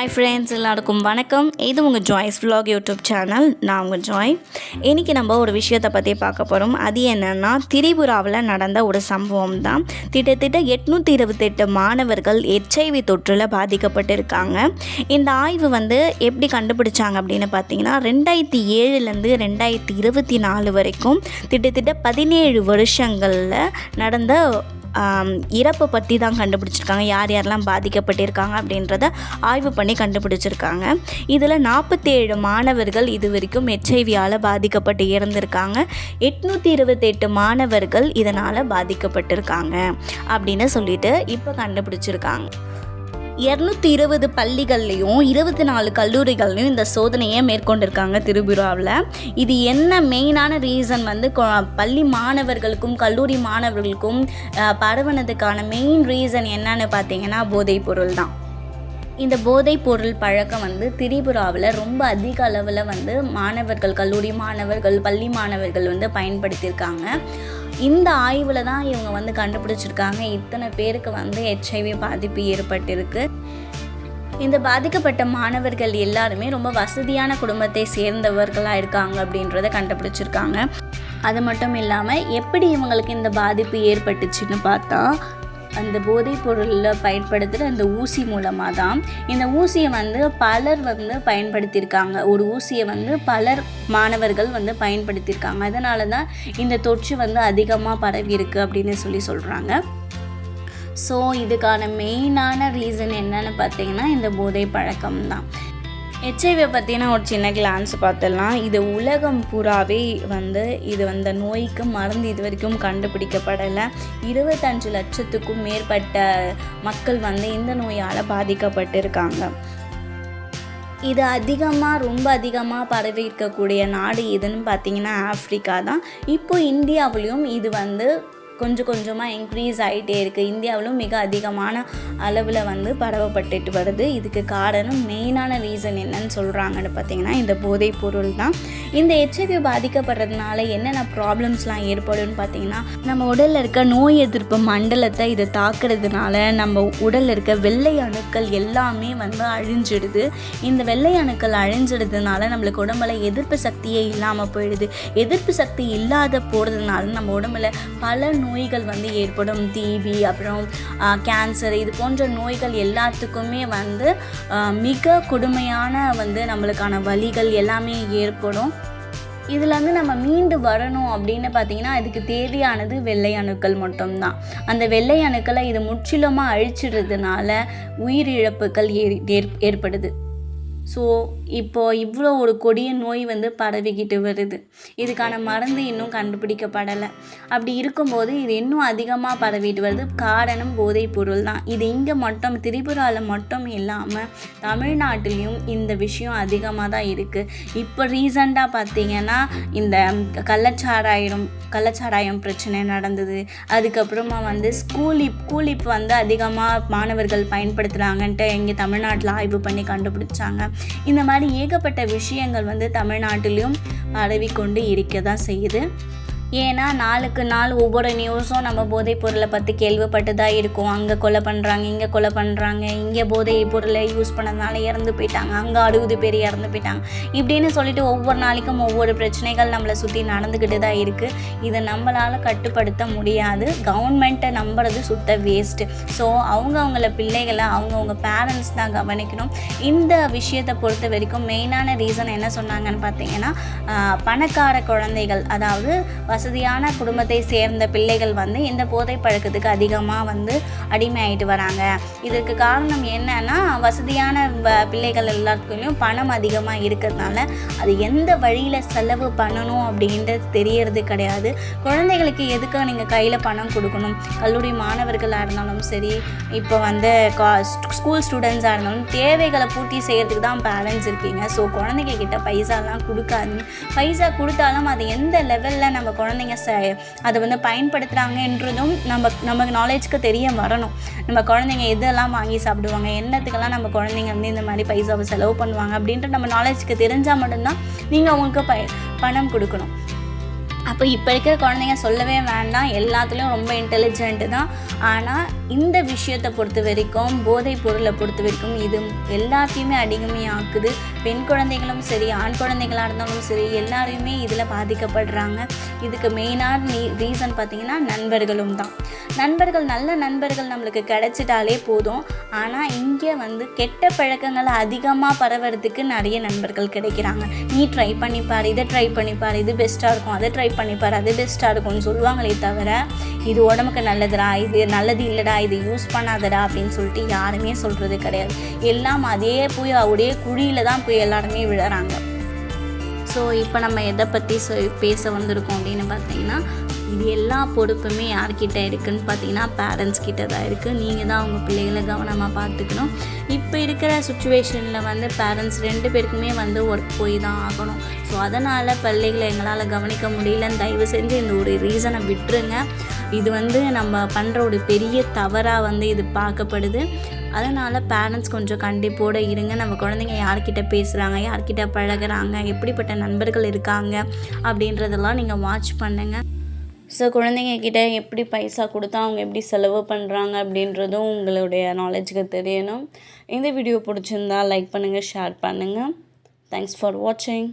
Hi friends எல்லாருக்கும் வணக்கம். இது உங்கள் ஜாய்ஸ் vlog யூடியூப் சேனல் நான் உங்கள் ஜாய் இன்றைக்கி நம்ம ஒரு விஷயத்தை பற்றி பார்க்க போகிறோம் அது என்னென்னா திரிபுராவில் நடந்த ஒரு சம்பவம் தான். கிட்டத்தட்ட எட்நூற்றி இருபத்தெட்டு மாணவர்கள் எச்ஐவி தொற்றில் பாதிக்கப்பட்டிருக்காங்க. இந்த ஆய்வு வந்து எப்படி கண்டுபிடிச்சாங்க அப்படின்னு பார்த்தீங்கன்னா ரெண்டாயிரத்தி ஏழுலேருந்து ரெண்டாயிரத்தி இருபத்தி நாலு வரைக்கும் கிட்டத்தட்ட பதினேழு வருஷங்களில் நடந்த இறப்பை பற்றி தான் கண்டுபிடிச்சிருக்காங்க. யார் யாரெல்லாம் பாதிக்கப்பட்டிருக்காங்க அப்படின்றத ஆய்வு பண்ணி கண்டுபிடிச்சிருக்காங்க. இதில் நாற்பத்தேழு மாணவர்கள் இது வரைக்கும் ஹெச்ஐவியால் பாதிக்கப்பட்டு இறந்திருக்காங்க. எட்நூற்றி இருபத்தெட்டு மாணவர்கள் இதனால் பாதிக்கப்பட்டிருக்காங்க அப்படின்னு சொல்லிட்டு இப்போ கண்டுபிடிச்சிருக்காங்க. இரநூத்தி இருபது பள்ளிகள்லையும் இருபத்தி நாலு கல்லூரிகள்லையும் இந்த சோதனையை மேற்கொண்டிருக்காங்க திருபுராவில். இது என்ன மெயினான ரீசன் வந்து கொ- பள்ளி மாணவர்களுக்கும் கல்லூரி மாணவர்களுக்கும் பரவனதுக்கான பரவுனதுக்கான மெயின் ரீசன் என்னன்னு பார்த்தீங்கன்னா போதைப் பொருள் தான். இந்த போதைப் பொருள் பழக்கம் வந்து திரிபுராவில் ரொம்ப அதிக அளவில் வந்து மாணவர்கள் கல்லூரி மாணவர்கள் பள்ளி மாணவர்கள் வந்து பயன்படுத்தியிருக்காங்க. இந்த ஆய்வில் தான் இவங்க வந்து கண்டுபிடிச்சிருக்காங்க. இத்தனை பேருக்கு வந்து ஹெச்ஐவி பாதிப்பு ஏற்பட்டிருக்கு. இந்த பாதிக்கப்பட்ட மாணவர்கள் எல்லாருமே ரொம்ப வசதியான குடும்பத்தை சேர்ந்தவர்களாக இருக்காங்க அப்படின்றத கண்டுபிடிச்சிருக்காங்க. அது மட்டும் இல்லாமல் எப்படி இவங்களுக்கு இந்த பாதிப்பு ஏற்பட்டுச்சுன்னு பார்த்தா அந்த போதைப் பொருளில் பயன்படுத்துகிற அந்த ஊசி மூலமாக தான் இந்த ஊசியை வந்து பலர் வந்து பயன்படுத்தியிருக்காங்க. ஒரு ஊசியை வந்து பலர் மாணவர்கள் வந்து பயன்படுத்தியிருக்காங்க. அதனால தான் இந்த தொற்று வந்து அதிகமாக பரவி இருக்கு அப்படின்னு சொல்லி சொல்கிறாங்க ஸோ இதுக்கான மெயினான ரீசன் என்னன்னு பார்த்தீங்கன்னா இந்த போதை பழக்கம் தான் ஹெச்ஐவி பற்றின ஒரு சின்ன கிளான்ஸ் பார்த்துடலாம். இது உலகம் பூராவே வந்து இது வந்த நோய்க்கு மருந்து இது வரைக்கும் கண்டுபிடிக்கப்படலை. இருபத்தஞ்சு லட்சத்துக்கும் மேற்பட்ட மக்கள் வந்து இந்த நோயால் பாதிக்கப்பட்டிருக்காங்க. இது அதிகமாக ரொம்ப அதிகமாக பரவி இருக்கக்கூடிய நாடு எதுன்னு பார்த்தீங்கன்னா ஆஃப்ரிக்கா தான் இப்போ இந்தியாவிலையும் இது வந்து கொஞ்சம் கொஞ்சமாக இன்க்ரீஸ் ஆகிட்டே இருக்குது இந்தியாவிலும் மிக அதிகமான அளவில் வந்து பரவப்பட்டுட்டு வருது. இதுக்கு காரணம் மெயினான ரீசன் என்னன்னு சொல்கிறாங்கன்னு பார்த்தீங்கன்னா இந்த போதைப் பொருள் தான். இந்த ஹெச்ஐவி பாதிக்கப்படுறதுனால என்னென்ன ப்ராப்ளம்ஸ்லாம் ஏற்படும்னு பார்த்தீங்கன்னா நம்ம உடலில் இருக்க நோய் எதிர்ப்பு மண்டலத்தை இதை தாக்குறதுனால நம்ம உடலில் இருக்க வெள்ளை அணுக்கள் எல்லாமே வந்து அழிஞ்சிடுது. இந்த வெள்ளை அணுக்கள் அழிஞ்சிடுறதுனால நம்மளுக்கு உடம்புல எதிர்ப்பு சக்தியே இல்லாமல் போயிடுது. எதிர்ப்பு சக்தி இல்லாத போகிறதுனால நம்ம உடம்புல பல நோய் நோய்கள் வந்து ஏற்படும். டிபி அப்புறம் கேன்சர் இது போன்ற நோய்கள் எல்லாத்துக்குமே வந்து மிக கொடுமையான வந்து நம்மளுக்கான வலிகள் எல்லாமே ஏற்படும். இதில் வந்து நம்ம மீண்டு வரணும் அப்படின்னு பார்த்தீங்கன்னா அதுக்கு தேவையானது வெள்ளை அணுக்கள் மட்டும்தான். அந்த வெள்ளை அணுக்களை இது முற்றிலுமாக அழிச்சிடுறதுனால உயிரிழப்புகள் ஏற்- ஏற்படுது. ஸோ இப்போ இவ்வளோ ஒரு கொடிய நோய் வந்து பரவிக்கிட்டு வருது. இதுக்கான மருந்து இன்னும் கண்டுபிடிக்கப்படலை. அப்படி இருக்கும்போது இது இன்னும் அதிகமாக பரவிட்டு வருது. காரணம் போதைப் பொருள் தான். இது இங்கே மட்டும் திரிபுராவில் மட்டும் இல்லாமல் தமிழ்நாட்டிலையும் இந்த விஷயம் அதிகமாக தான் இருக்குது இப்போ ரீசண்டாக பார்த்தீங்கன்னா இந்த கள்ளச்சாராயம் கள்ளச்சாராயம் பிரச்சனை நடந்தது. அதுக்கப்புறமா வந்து ஸ்கூலிப் கூலிப் வந்து அதிகமாக மாணவர்கள் பயன்படுத்துகிறாங்கன்ட்டு இங்கே தமிழ்நாட்டில் ஆய்வு பண்ணி கண்டுபிடிச்சாங்க. இந்த மாதிரி ஏகப்பட்ட விஷயங்கள் வந்து தமிழ்நாட்டிலையும் பரவிக்கொண்டு இருக்க தான் செய்யுது. ஏன்னா நாளுக்கு நாள் ஒவ்வொரு நியூஸும் நம்ம போதைப் பொருளை பற்றி கேள்விப்பட்டு தான் இருக்கோம். அங்கே கொலை பண்ணுறாங்க இங்கே கொலை பண்ணுறாங்க இங்கே போதைப் பொருளை யூஸ் பண்ணதுனால இறந்து போயிட்டாங்க அங்கே அறுபது பேர் இறந்து போயிட்டாங்க. இப்படின்னு சொல்லிட்டு ஒவ்வொரு நாளைக்கும் ஒவ்வொரு பிரச்சனைகள் நம்மளை சுற்றி நடந்துக்கிட்டு தான் இருக்குது இதை நம்மளால் கட்டுப்படுத்த முடியாது. கவர்மெண்ட்டை நம்புறது சுத்த வேஸ்ட்டு ஸோ அவங்கவுங்கள பிள்ளைகளை அவங்கவுங்க பேரண்ட்ஸ் தான் கவனிக்கணும். இந்த விஷயத்தை பொறுத்த வரைக்கும் மெயினான ரீசன் என்ன சொன்னாங்கன்னு பார்த்தீங்கன்னா பணக்கார குழந்தைகள் அதாவது வசதியான குடும்பத்தை சேர்ந்த பிள்ளைகள் வந்து இந்த போதை பழக்கத்துக்கு அதிகமாக வந்து அடிமையாயிட்டு வராங்க. இதுக்கு காரணம் என்னன்னா வசதியான வ- பிள்ளைகள் எல்லாத்துக்குமே பணம் அதிகமாக இருக்கிறதுனால அது எந்த வழியில் செலவு பண்ணணும் அப்படின்றது தெரியறது கிடையாது. குழந்தைகளுக்கு எதுக்கு நீங்கள் கையில் பணம் கொடுக்கணும்? கல்லூரி மாணவர்களாக இருந்தாலும் சரி இப்போ வந்து கா ஸ்கூல் ஸ்டூடெண்ட்ஸாக இருந்தாலும் தேவைகளை பூர்த்தி செய்கிறதுக்கு தான் பேரண்ட்ஸ் இருக்கீங்க. ஸோ குழந்தைங்க கிட்ட பைசாலாம் கொடுக்காதீங்க. பைசா கொடுத்தாலும் அது எந்த லெவலில் நம்ம குழந்தைங்க ச அதை வந்து பயன்படுத்துகிறாங்கன்றதும் நம்ம நமக்கு நாலேஜ்க்கு தெரிய வரணும். நம்ம குழந்தைங்க எதெல்லாம் வாங்கி சாப்பிடுவாங்க என்னத்துக்கெல்லாம் நம்ம குழந்தைங்க வந்து இந்த மாதிரி பைசாவை செலவு பண்ணுவாங்க அப்படின்ற நம்ம நாலேஜ்க்கு தெரிஞ்சால் மட்டும்தான் நீங்கள் அவங்களுக்கு ப பணம் கொடுக்கணும். அப்போ இப்போ இருக்கிற குழந்தைங்க சொல்லவே வேண்டாம். எல்லாத்துலேயும் ரொம்ப இன்டெலிஜென்ட்டு தான். ஆனால் இந்த விஷயத்தை பொறுத்த வரைக்கும் போதைப் பொருளை பொறுத்த வரைக்கும் இது எல்லாத்தையுமே அடிமையாக்குது பெண் குழந்தைகளும் சரி ஆண் குழந்தைகளாக இருந்தாலும் சரி எல்லாரையுமே இதில் பாதிக்கப்படுறாங்க. இதுக்கு மெயினான நீ ரீசன் பார்த்திங்கன்னா நண்பர்களும் தான். நண்பர்கள் நல்ல நண்பர்கள் நம்மளுக்கு கிடைச்சிட்டாலே போதும். ஆனால் இங்கே வந்து கெட்ட பழக்கங்கள் அதிகமாக பரவறதுக்கு நிறைய நண்பர்கள் கிடைக்கிறாங்க. நீ ட்ரை பண்ணிப்பார் இதை ட்ரை பண்ணிப்பார் இது பெஸ்ட்டாக இருக்கும் அதை ட்ரை பண்ணிப்பார். அது பெஸ்ட்டாக இருக்கும்னு சொல்லுவாங்களே தவிர இது உடம்புக்கு நல்லதுடா இது நல்லது இல்லைடா இது யூஸ் பண்ணாதடா அப்படின்னு சொல்லிட்டு யாருமே சொல்கிறது கிடையாது. எல்லாம் அதே போய் அவடைய குழியில் தான் போய் எல்லாருமே விழுறாங்க. ஸோ இப்போ நம்ம எதை பற்றி சொ பேச வந்திருக்கோம் அப்படின்னு பார்த்தீங்கன்னா இது எல்லா பொறுப்புமே யார்கிட்ட இருக்குன்னு பார்த்தீங்கன்னா பேரண்ட்ஸ் கிட்ட தான் இருக்குது நீங்கள் தான் அவங்க பிள்ளைகளை கவனமாக பார்த்துக்கணும். இப்போ இருக்கிற சுச்சுவேஷனில் வந்து பேரண்ட்ஸ் ரெண்டு பேருக்குமே வந்து ஒர்க் போய் தான் ஆகணும். ஸோ அதனால் பிள்ளைகளை எங்களால் கவனிக்க முடியலன்னு தயவு செஞ்சு இந்த ஒரு ரீசனை விட்டுருங்க. இது வந்து நம்ம பண்ணுற ஒரு பெரிய தவறாக வந்து இது பார்க்கப்படுது. அதனால் பேரண்ட்ஸ் கொஞ்சம் கண்டிப்போடு இருங்க. நம்ம குழந்தைங்க யார்கிட்ட பேசுகிறாங்க யார்கிட்ட பழகுறாங்க எப்படிப்பட்ட நண்பர்கள் இருக்காங்க அப்படின்றதெல்லாம் நீங்கள் வாட்ச் பண்ணுங்கள் ஸோ குழந்தைங்க கிட்ட எப்படி பைசா கொடுத்தா அவங்க எப்படி செலவு பண்ணுறாங்க அப்படின்றதும் உங்களுடைய நாலேஜுக்கு தெரியணும். இந்த வீடியோ பிடிச்சிருந்தா லைக் பண்ணுங்கள் ஷேர் பண்ணுங்கள் தேங்க்ஸ் ஃபார் வாட்சிங்